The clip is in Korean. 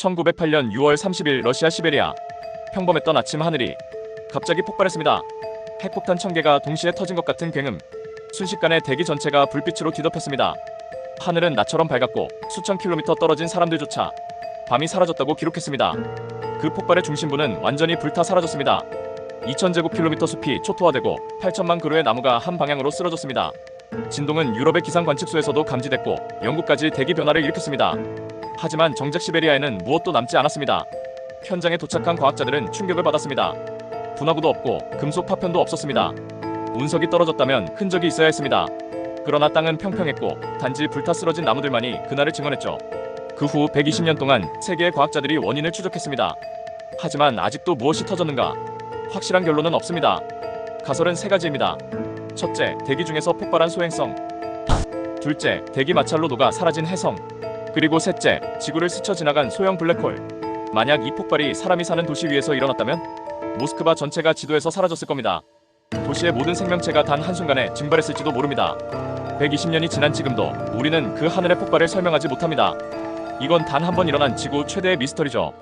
1908년 6월 30일 러시아 시베리아 평범했던 아침 하늘이 갑자기 폭발했습니다. 핵폭탄 천 개가 동시에 터진 것 같은 굉음. 순식간에 대기 전체가 불빛으로 뒤덮였습니다. 하늘은 나처럼 밝았고 수천 킬로미터 떨어진 사람들조차 밤이 사라졌다고 기록했습니다. 그 폭발의 중심부는 완전히 불타 사라졌습니다. 2000제곱킬로미터 숲이 초토화되고 8천만 그루의 나무가 한 방향으로 쓰러졌습니다. 진동은 유럽의 기상 관측소에서도 감지됐고 영국까지 대기 변화를 일으켰습니다. 하지만 정작 시베리아에는 무엇도 남지 않았습니다. 현장에 도착한 과학자들은 충격을 받았습니다. 분화구도 없고 금속 파편도 없었습니다. 운석이 떨어졌다면 흔적이 있어야 했습니다. 그러나 땅은 평평했고 단지 불타 쓰러진 나무들만이 그날을 증언했죠. 그 후 120년 동안 세계의 과학자들이 원인을 추적했습니다. 하지만 아직도 무엇이 터졌는가? 확실한 결론은 없습니다. 가설은 세 가지입니다. 첫째, 대기 중에서 폭발한 소행성. 둘째, 대기 마찰로 녹아 사라진 해성. 그리고 셋째, 지구를 스쳐 지나간 소형 블랙홀. 만약 이 폭발이 사람이 사는 도시 위에서 일어났다면 모스크바 전체가 지도에서 사라졌을 겁니다. 도시의 모든 생명체가 단 한순간에 증발했을지도 모릅니다. 120년이 지난 지금도 우리는 그 하늘의 폭발을 설명하지 못합니다. 이건 단 한 번 일어난 지구 최대의 미스터리죠.